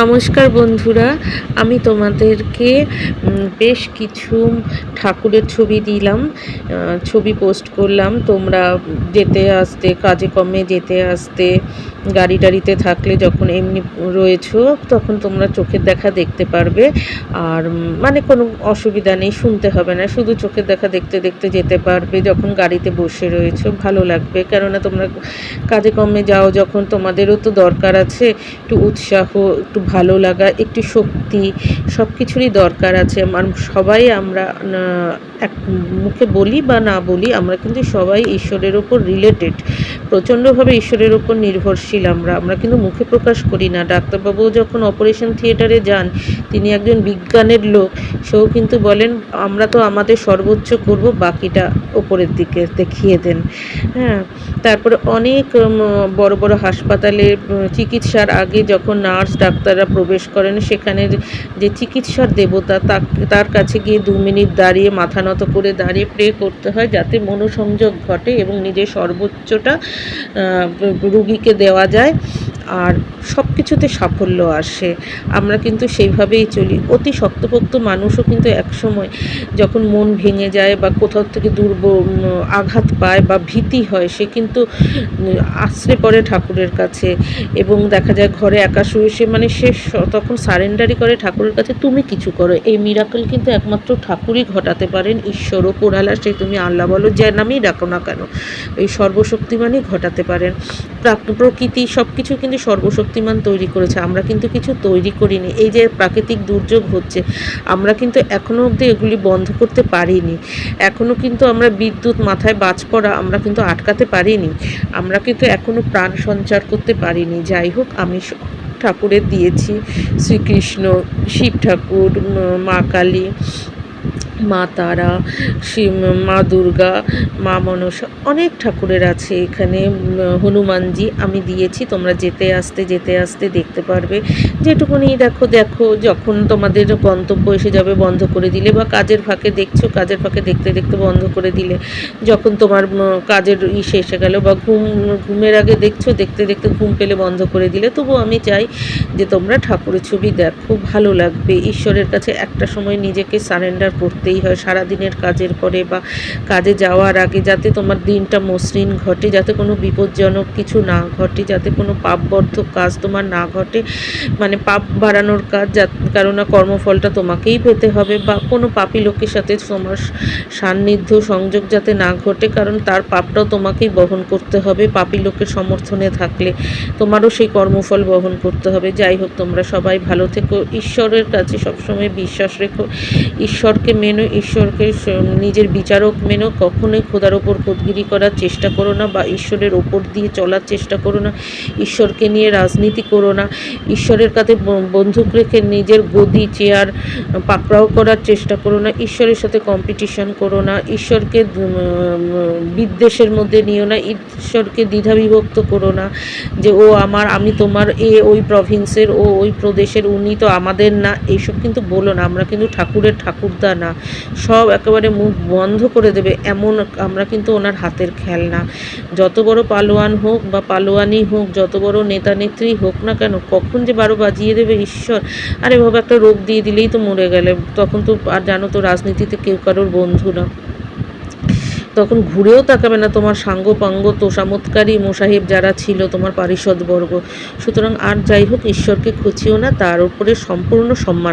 নমস্কার বন্ধুরা, আমি তোমাদেরকে বেশ কিছু ঠাকুরের ছবি দিলাম ছবি পোস্ট করলাম। তোমরা যেতে আসতে, কাজে কমে যেতে আসতে গাড়ি টাড়িতে থাকলে যখন এমনি রয়েছো, তখন তোমরা চোখের দেখা দেখতে পারবে। আর মানে কোনো অসুবিধা নেই, শুনতে হবে না। শুধু চোখের দেখা দেখতে দেখতে যেতে পারবে যখন গাড়িতে বসে রয়েছো। ভালো লাগবে। কেননা তোমরা কাজে কমে যাও যখন তোমাদেরও তো দরকার আছে। একটু উৎসাহ, একটু ভালো লাগা, একটু শক্তি সব কিছুরই দরকার আছে। সবাই আমরা এক মুখে বলি বা না বলি, আমরা কিন্তু সবাই ঈশ্বরের ওপর রিলেটেড প্রচণ্ডভাবে ঈশ্বরের ওপর নির্ভরশীল আমরা। আমরা কিন্তু মুখে প্রকাশ করি না। ডাক্তারবাবু যখন অপারেশন থিয়েটারে যান, তিনি একজন বিজ্ঞানের লোক, সেও কিন্তু বলেন, আমরা তো আমাদের সর্বোচ্চ করব, বাকিটা ওপরের দিকে দেখিয়ে দেন। হ্যাঁ তারপরে অনেক বড় বড় হাসপাতালে চিকিৎসার আগে যখন নার্স, ডাক্তাররা প্রবেশ করেন সেখানে যে চিকিৎসার দেবতা তার কাছে গিয়ে দু মিনিট দাঁড়িয়ে মাথা নত করে দাঁড়িয়ে প্রে করতে হয় যাতে মনোসংযোগ ঘটে এবং নিজের সর্বোচ্চটা রুগীকে দেওয়া যায় আর সব কিছুতে সাফল্য আসে। আমরা কিন্তু সেইভাবেই চলি। অতি শক্তপোক্ত মানুষও কিন্তু একসময় যখন মন ভেঙে যায় বা কোথাও থেকে দুর্ব আঘাত পায় বা ভীতি হয়, সে কিন্তু আশ্রে পড়ে ঠাকুরের কাছে এবং দেখা যায় ঘরে একা শুয়ে সে মানে সে তখন সারেন্ডারি করে ঠাকুরের কাছে, তুমি কিছু করো। এই মিরাকল কিন্তু একমাত্র ঠাকুরই ঘটাতে পারেন ঈশ্বর ও পোড়ালা সে তুমি আল্লাহ বলো, যে নামেই ডাকো না কেন, এই সর্বশক্তিমানই ঘটাতে পারেন। প্রাক- প্রকৃতি সব কিছু কিন্তু সর্বশক্তিমান তৈরি করেছে, আমরা কিন্তু কিছু তৈরি করিনি। এই যে প্রাকৃতিক দুর্যোগ হচ্ছে, আমরা কিন্তু এখনও অবধি এগুলি বন্ধ করতে পারিনি। এখনও কিন্তু আমরা বিদ্যুৎ মাথায় বাজ পড়া আমরা কিন্তু আটকাতে পারিনি। আমরা কিন্তু এখনও প্রাণ সঞ্চার করতে পারিনি। যাই হোক, আমি ঠাকুরের দিয়েছি শ্রীকৃষ্ণ, শিব ঠাকুর মা কালী মা তারা, শিব, মা দুর্গা, মা মনসা, অনেক ঠাকুরের আছে এখানে। হনুমানজি, আমি দিয়েছি, তোমরা যেতে আসতে যেতে আসতে দেখতে পারবে। যেটুকুনি দেখো দেখো, যখন তোমাদের গন্তব্য এসে যাবে, বন্ধ করে দিলে বা কাজের ফাঁকে দেখছ, কাজের ফাঁকে দেখতে দেখতে বন্ধ করে দিলে। যখন তোমার কাজের ই শেষে গেলো বা ঘুম, ঘুমের আগে দেখছ, দেখতে দেখতে ঘুম পেলে বন্ধ করে দিলে তবু আমি চাই যে তোমরা ঠাকুরের ছবি দেখো, ভালো লাগবে। ঈশ্বরের কাছে একটা সময় নিজেকে সারেন্ডার করতেই হয়, সারাদিনের কাজের পরে বা কাজে যাওয়ার আগে যাতে তোমার দিনটা মসৃণ ঘটে, যাতে কোনো বিপজ্জনক কিছু না ঘটে, যাতে কোনো পাপবর্ধক কাজ তোমার না ঘটে মানে পাপ বাড়ানোর কাজ যা কারণ কর্মফলটা তোমাকেই পেতে হবে বা কোনো পাপী লোকের সাথে তোমার সান্নিধ্য, সংযোগ যাতে না ঘটে, কারণ তার পাপটাও তোমাকেই বহন করতে হবে। পাপী লোকের সমর্থনে থাকলে তোমারও সেই কর্মফল বহন করতে হবে। যাই হোক, তোমরা সবাই ভালো থেকো। ঈশ্বরের কাছে সবসময় বিশ্বাস রেখো। ঈশ্বরকে মেনো ঈশ্বরকে নিজের বিচারক মেনো, কখনোই খোদার ওপর খোদগিরি করার চেষ্টা করো না বা ঈশ্বরের ওপর দিয়ে চলার চেষ্টা করো না। ঈশ্বরকে নিয়ে রাজনীতি করো না। ঈশ্বরের কাছে বন্দুক রেখে নিজের গদি, চেয়ার, পাকড়াও করার চেষ্টা করো না। ঈশ্বরের সাথে কম্পিটিশন করো না। ঈশ্বরকে বিদ্বেষের মধ্যে নিও না। ঈশ্বরকে দ্বিধাবিভক্ত করো না যে, ও আমার, আমি তোমার, এ ওই প্রভিন্সের ও ওই প্রদেশের, উনি তো আমাদের না। এইসব কিন্তু বলো না। আমরা কিন্তু ঠাকুরের ঠাকুরদা না। সব একেবারে মুখ বন্ধ করে দেবে, এমন আমরা কিন্তু ওনার হাতের খেলনা। যত বড় পালোয়ান হোক বা পালোয়ানি হোক, যত বড় নেতা নেত্রী হোক না কেন, কখন যে বারো বাজিয়ে দেবে, ঈশ্বর। আর এভাবে একটা রোগ দিয়ে দিলেই তো মরে গেলে। তখন তো, আর জানো তো, রাজনীতিতে কেউ কারোর বন্ধু না। তখন ঘুরেও তাকাবে না তোমার সাঙ্গ পাঙ্গ তোষামতকারী মোসাহেব যারা ছিল তোমার পারিষদবর্গ। সুতরাং আর যাই হোক, ঈশ্বরকে খুঁচিও না, তার উপরে সম্পূর্ণ সম্মান